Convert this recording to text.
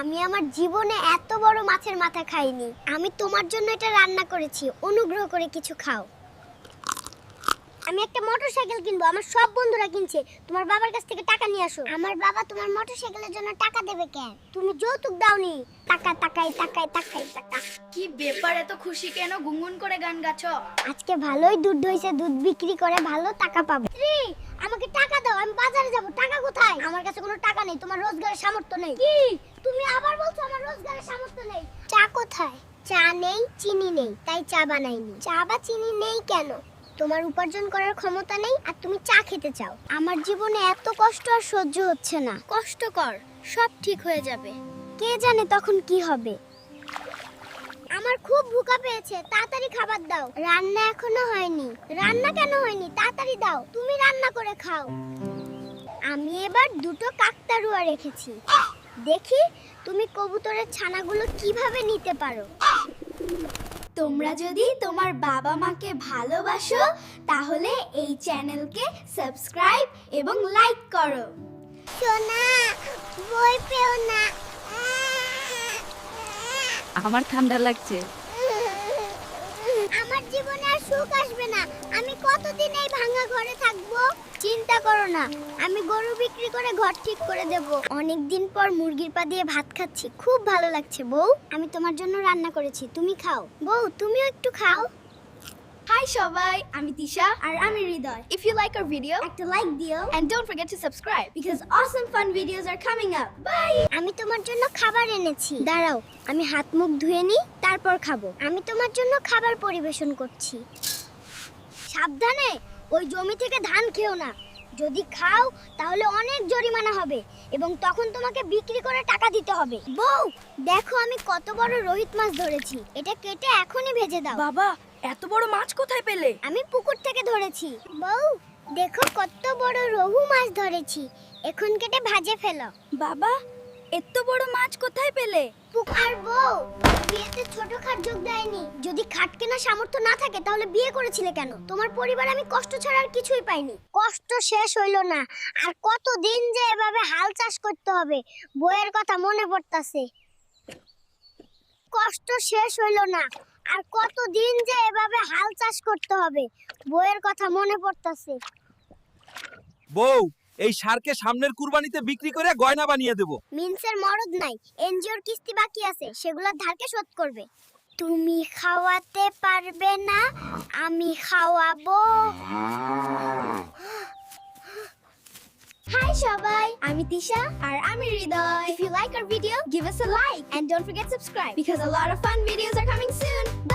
আমি আমার জীবনে এত বড় মাছের মাথা খাইনি। আমি তোমার জন্য এটা রান্না করেছি। অনুগ্রহ করে কিছু খাও। আমি একটা মোটরসাইকেল কিনবো। আমার সব বন্ধুরা কিনছে। তোমার বাবার কাছ থেকে টাকা নিয়ে আসো। আমার বাবা তোমার মোটরসাইকেলের জন্য টাকা দেবে কেন? তুমি যৌতুক দাওনি। টাকা টাকাই টাকাই টাকাই টাকা। কি ব্যাপার? এত খুশি কেন? গুনগুন করে গান গাছো। আজকে ভালোই দুধ হইছে। দুধ বিক্রি করে ভালো টাকা পাবো। আমাকে টাকা দাও আমি বাজারে যাব। টাকা কোথায়? আমার কাছে কোনো টাকা নেই তোমার রোজগারের সামর্থ্য নেই। কি? তুমি আবার বলছো আমার রোজগারের সামর্থ্য নেই। চা কোথায়? চা নেই চিনি নেই তাই চা বানাইনি। চা বা চিনি নেই কেন? তোমার উপার্জন করার ক্ষমতা নেই আর তুমি চা খেতে চাও। আমার জীবনে এত কষ্ট আর সহ্য হচ্ছে না। কষ্ট কর সব ঠিক হয়ে যাবে। কে জানে তখন কি হবে? আমার খুব ভুকা পেয়েছে, তাড়াতাড়ি খাবার দাও। রান্না এখনও হয়নি। রান্না কেন হয়নি? তাড়াতাড়ি দাও, তুমি রান্না করে খাও। আমি এবার দুটো কাকতারুয়া রেখেছি। দেখি তুমি কবুতরের ছানাগুলো কীভাবে নিতে পারো। তোমরা যদি তোমার বাবা মাকে ভালোবাসো, তাহলে এই চ্যানেলকে সাবস্ক্রাইব এবং লাইক করো। সোনা বই পেও না। আমার ঠান্ডা লাগছে। আমার জীবনে আর সুখ আসবে না। আমি কতদিন এই ভাঙা ঘরে থাকব? চিন্তা করো না। আমি গরু বিক্রি করে ঘর ঠিক করে দেব। অনেক দিন পর মুরগির পা দিয়ে ভাত খাচ্ছি। খুব ভালো লাগছে, বউ। আমি তোমার জন্য রান্না করেছি। তুমি খাও। বউ, তুমিও একটু খাও। হাই সবাই। আমি তিশা। আর আমি Hridoy. If you like our video একটা লাইক দিও। and don't forget to subscribe because awesome fun videos are coming up. Bye! আমি তোমার জন্য খাবার এনেছি। দাঁড়াও আমি হাত মুখ ধুয়ে নিই তারপর খাব। আমি তোমার জন্য খাবার পরিবেশন করছি। সাবধানে ওই জমি থেকে ধান খেও না। যদি খাও তাহলে অনেক জরিমানা হবে এবং তখন তোমাকে বিক্রি করে টাকা দিতে হবে। বউ দেখো আমি কত বড় রোহিত মাছ ধরেছি। এটা কেটে এখনই ভেজে দাও। বাবা এত বড় মাছ কোথায় পেলে? আমি পুকুর থেকে ধরেছি। বউ দেখো কত বড় রহু মাছ ধরেছি। এখন কেটে ভাজে ফেলো। বাবা এত বড় মাছ কোথায় পেলে? পুকার বউ বিয়েতে ছোট খাট যোগ দেয়নি। যদি খাট কেনার সামর্থ্য না থাকে তাহলে বিয়ে করেছিলে কেন? তোমার পরিবার আমি কষ্ট ছাড়া আর কিছুই পাইনি। কষ্ট শেষ হইল না। আর কত দিন যে এভাবে হাল চাষ করতে হবে বইয়ের কথা মনে পড়তাছে। কষ্ট শেষ হইল না। আর কত দিন যে এভাবে হাল চাষ করতে হবে? বইয়ের কথা মনে পড়তাছে। বউ এই সারকে সামনের কুরবানিতে বিক্রি করে গয়না বানিয়ে দেব। মিনসের মরদ নাই এনজিওর কিস্তি বাকি আছে সেগুলোর ধারকে শোধ করবে। তুমি খাওয়াতে পারবে না আমি খাওয়াবো। আমি তিশা আর আমি Hridoy If you like our video, give us a like and don't forget subscribe because a lot of fun videos are coming soon. Bye!